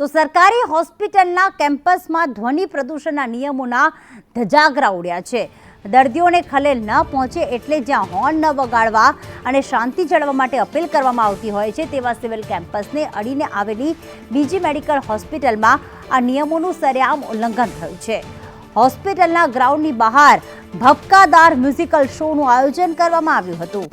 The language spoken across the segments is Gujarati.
તો સરકારી હોસ્પિટલના કેમ્પસમાં ધ્વનિ પ્રદૂષણના નિયમોના ધજાગરા ઉડ્યા છે. દર્દીઓને ખલેલ ન પહોંચે એટલે જ્યાં હોર્ન ન વગાડવા અને શાંતિ જાળવવા માટે અપીલ કરવામાં આવતી હોય છે તેવા સિવિલ કેમ્પસને અડીને આવેલી બીજી મેડિકલ હોસ્પિટલમાં આ નિયમોનું સરેઆમ ઉલ્લંઘન થયું છે. હોસ્પિટલના ગ્રાઉન્ડની બહાર ભપકાદાર મ્યુઝિકલ શોનું આયોજન કરવામાં આવ્યું હતું.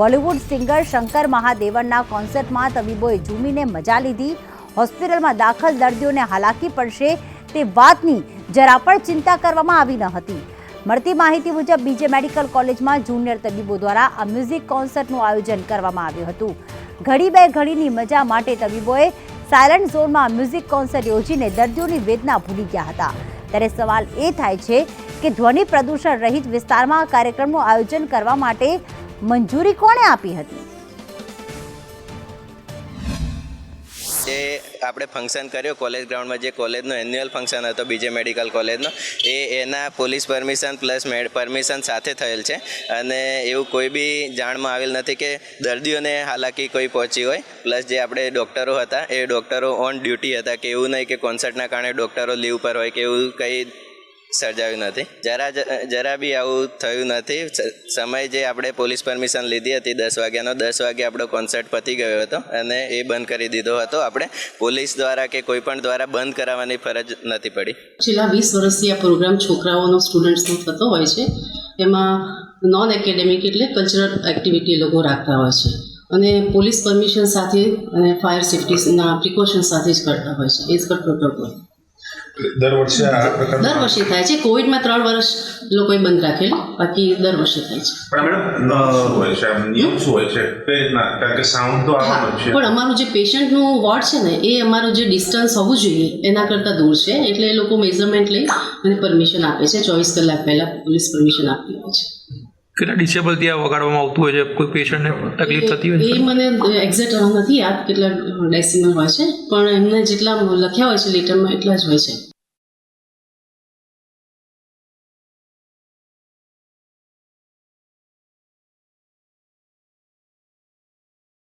બોલિવૂડ સિંગર શંકર મહાદેવનના કોન્સર્ટમાં તબીબોએ ઝૂમીને મજા લીધી હોસ્પિટલમાં દાખલ દર્દીઓને હાલાકી પડશે તે વાતની જરા પણ ચિંતા કરવામાં આવી ન હતી. મળતી માહિતી મુજબ બીજે મેડિકલ કોલેજમાં જુનિયર તબીબો દ્વારા આ મ્યુઝિક કોન્સર્ટનું આયોજન કરવામાં આવ્યું હતું. ઘડી બે ઘડીની મજા માટે તબીબોએ સાયલન્ટ ઝોનમાં મ્યુઝિક કોન્સર્ટ યોજીને દર્દીઓની વેદના ભૂલી ગયા હતા. ત્યારે સવાલ એ થાય છે કે ધ્વનિ પ્રદૂષણ રહિત વિસ્તારમાં કાર્યક્રમનું આયોજન કરવા માટે મંજૂરી કોણે આપી હતી? જે આપણે ફંક્શન કર્યો કોલેજ ગ્રાઉન્ડમાં જે કોલેજનો એન્યુઅલ ફંક્શન હતો બીજે મેડિકલ કોલેજનો એ એના police permission plus med permission સાથે થયેલ છે. અને એવું કોઈ બી જાણમાં આવેલ નથી કે દર્દીઓને હાલાકી કોઈ પહોંચી હોય. પ્લસ જે આપણે ડૉક્ટરો હતા, એ ડૉક્ટરો ઓન ડ્યુટી હતા, કે એવું નહીં કે કોન્સર્ટના કારણે ડૉક્ટરો લીવ પર હોય, કે એવું કંઈ સર્જાયું નથી. જરા જરા બી આવું થયું નથી. સમય જે આપણે પોલીસ પરમિશન લીધી હતી દસ વાગ્યાનો, દસ વાગે આપણો કોન્સર્ટ પતી ગયો હતો અને એ બંધ કરી દીધો હતો. આપણે પોલીસ દ્વારા કે કોઈ પણ દ્વારા બંધ કરાવવાની ફરજ નથી પડી. છેલ્લા વીસ વર્ષથી આ પ્રોગ્રામ છોકરાઓનો, સ્ટુડન્ટ્સનો થતો હોય છે. એમાં નોન એકેડેમિક એટલે કલ્ચરલ એક્ટિવિટી લોકો રાખતા હોય છે. અને પોલીસ પરમિશન સાથે અને ફાયર સેફ્ટીના પ્રિકોશન સાથે જ કરતા હોય છે. એ પર પ્રોટોકોલ દર વર્ષે આ પ્રકારનું દર વર્ષે થાય છે. કોવિડમાં ત્રણ વર્ષ લોકોએ બંધ રાખેલ. બાકી દર વર્ષે થાય છે. પણ મેડમ શું હોય છે? નિયમ શું હોય છે? કારણ કે સાઉન્ડ તો હા છે. પણ અમારું જે પેશન્ટનું વોર્ડ છે ને એ અમારું જે ડિસ્ટન્સ હોવું જોઈએ એના કરતાં દૂર છે. એટલે એ લોકો મેઝરમેન્ટ લઈ અને પરમિશન આપે છે. ચોવીસ કલાક પહેલાં પોલીસ પરમિશન આપતી હોય છે. કેટલા ડિસેબલ ત્યાં વગાડવામાં આવતું હોય છે? કોઈ પેશન્ટને તકલીફ થતી હોય એ મને એક્ઝેક્ટ નથી યાદ કેટલા ડેસિમલ હોય છે, પણ એમને જેટલા લખ્યા હોય છે લેટરમાં એટલા જ હોય છે.